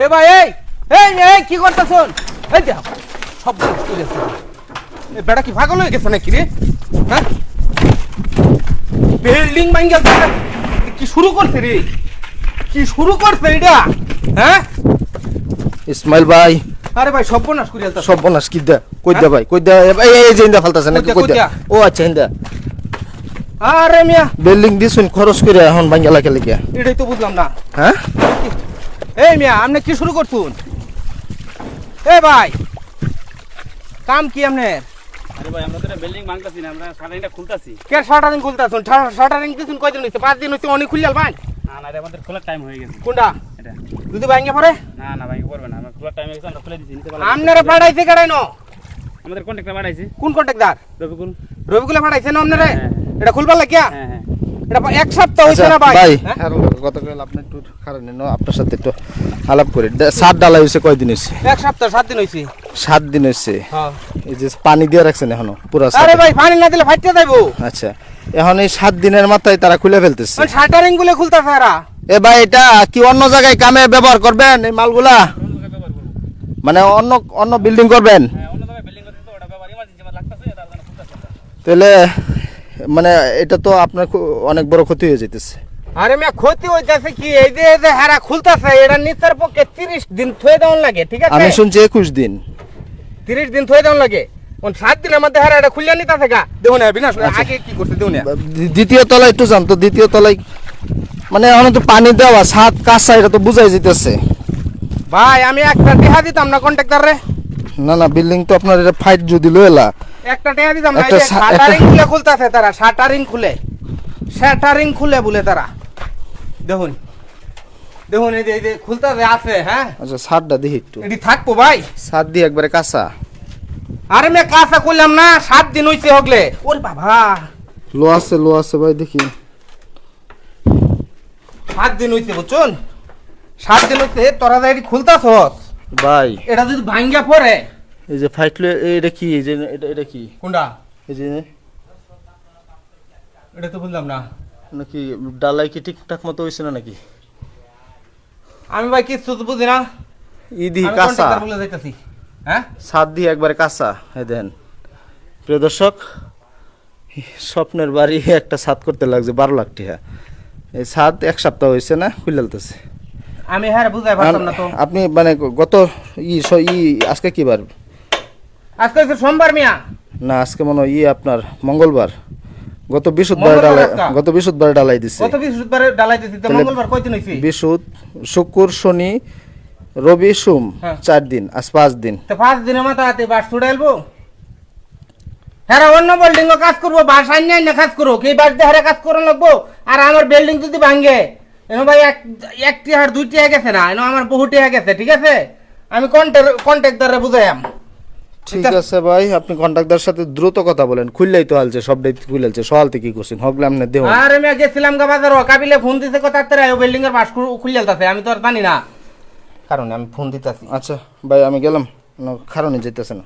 এ ভাই এই এই এই কি করতেছুন? এই দেখ সব এই বেটা কি পাগল হয়ে গেছে নাকি রে? হ্যাঁ? বিল্ডিং ভাঙ্গেল কি শুরু করছে রে? কি শুরু করছে এটা? হ্যাঁ? ইসমাইল ভাই। আরে ভাই সর্বনাশ করে কি দা? কই দা ভাই কই দা? এই এই যে ইন্দা ফালতাছে নাকি কই দা? ও আচ্ছা ইন্দা আরে মিয়া। বিল্ডিং দিছুন খরচ করে এখন ভাঙ্গা লাগে লাগিয়া এটাই তো বুঝলাম না। হ্যাঁ? এই মিয়া আপনি কি শুরু করছুন এ ভাই কাম কি আপনার আরে ভাই আমরা তো বিল্ডিং ভাঙতাছি না আমরা সারাইটা খুলতাছি। কে শাটারিং খুলতেছুন? শাটারিং দিছুন কয়দিন হইছে? পাঁচ দিন হইছে অনেক খুললাল ভাই। না না এটা আমাদের খোলার টাইম হয়ে গেছে। কোনটা? এটা। পড়ে না না ভাই করবে না আমরা খোলার টাইম হয়ে গেছে আমরা খুলে দিচ্ছি নিতে পারলাম আপনারা কেডাইন আমাদের কোন কন্ট্রাক্টর রবিকুল। পাঠাইছে না আপনারা হ্যাঁ, হ্যাঁ। এটা খুলবার লাগিয়া? হ্যাঁ হ্যাঁ। এটা এক সপ্তাহ হইছে আচ্ছা, না ভাই? ভাই। হ্যাঁ? গতকাল আপনি একটু খারাপ আপনার সাথে একটু আলাপ করি। সাত ডালা কয়দিন এক সপ্তাহ সাত দিন হইছে। সাত দিন হ্যাঁ। এই যে পানি দিয়ে রাখছেন এখনও পুরো আরে ভাই পানি না দিলে ফাইটতে যাইবো। আচ্ছা এখন এই সাত দিনের মাথায় তারা খুলে ফেলতেছে। শাটারিংগুলো খুলতাছে এরা। এ ভাই এটা কি অন্য জায়গায় কামে ব্যবহার করবেন এই মালগুলা? মানে অন্য অন্য বিল্ডিং করবেন? হ্যাঁ। তাহলে মানে এটা তো আপনার অনেক বড় ক্ষতি হয়ে যেতেছে আরে মিয়া ক্ষতি হইতাছে কি? এই যে এই যে হেরা খুলতাছে এটা নিচের পক্ষে তিরিশ দিন থয়ে দেওয়ান লাগে ঠিক আছে? আমি শুনছি একুশ দিন। তিরিশ দিন থয়ে দেওয়ান লাগে। কোন সাত দিনের মধ্যে হেরা এটা খুলিয়া নিতে থাকা দেখুন না বিনাশ আগে কি করতে দেখুন না দ্বিতীয় তলায় একটু জানতো দ্বিতীয় তলায়। মানে এখন তো পানি দেওয়া সাত কাঁচা এটা তো বুঝাই যেতেছে ভাই আমি একটা টেহা দিতাম না কন্ট্রাক্টর রে না না বিল্ডিং তো আপনার এটা ফাইট যদি লইলা একটা টেহা দিতাম না শাটারিং খুলে খুলতাছে তারা শাটারিং খুলে। শাটারিং খুলে বলে তারা। দেখুন। দেখুন এই যে খুলতাছে আছে হ্যাঁ? আচ্ছা দেখি একটু। এটি থাকব ভাই। দিয়ে একবারে কাঁচা। আরে মে কাঁচা করলাম না সাত দিন হইছে হগলে। ওরে বাবা। লো আছে লো আছে ভাই দেখি। সাত দিন হইছে বুঝছুন? সাত দিন হইছে তোরা যে এটি খুলতাছ ভাই। এটা যদি ভাঙ্গা পড়ে এই যে ফাইট এটা কি? এই যে এটা এটা কি? কোনটা? এই যে এটা তো বুঝলাম না। নাকি ডালাই কি ঠিকঠাক মতো হয়েছে না নাকি? আমি ভাই কিছু তো বুঝি না। ইদি কাঁচা। বলে যাইতাছি হ্যাঁ? ছাদ দিয়ে একবারে কাঁচা এই দেন। প্রিয় দর্শক স্বপ্নের বাড়ি একটা ছাদ করতে লাগছে বারো লাখ টাকা। এই ছাদ এক সপ্তাহ হয়েছে না খুলতেছে আমি হ্যাঁ বুঝাই পারতাম না তো। আপনি মানে গত ই ই আজকে কি বার? আজকে হচ্ছে সোমবার মিয়া। না আজকে মনে হয় ই আপনার মঙ্গলবার। গত বৃহস্পতিবার ডালাই গত বৃহস্পতিবার ডালাই দিছে। কত বৃহস্পতিবারে ডালাই দিছি তো মঙ্গলবার কয়দিন হইছে? বৃহস্পত শুক্র শনি রবি সোম হ্যাঁ। চার দিন আজ পাঁচ দিন। তো পাঁচ দিনের মাথা হাতে বাস হ্যাঁ অন্য বিল্ডিং কাজ করব বাস আইন না কাজ করো কি বাস দিয়ে কাজ করে লাগবো? আর আমার বিল্ডিং যদি ভাঙ্গে এনো ভাই এক একটি আর দুইটি গেছে না এনো আমার বহুটি গেছে ঠিক আছে? আমি কন্ট্যাক্টারে বুঝাইম ঠিক আছে ভাই আপনি কন্ট্রাক্টর সাথে দ্রুত কথা বলেন। খুললেই তো হালছে সবটাই খুলছে সহালতে কি করছেন? হগলাম না দেও আর আমি গেছিলাম গা বাজার কাবিলে ফোন দিতে কথা তারা বিল্ডিং এর পাশ খুলে যাচ্ছে আমি তো আর জানি না। কারণ আমি ফোন দিতাছি। আচ্ছা ভাই আমি গেলাম। কারণে যেতেছে না।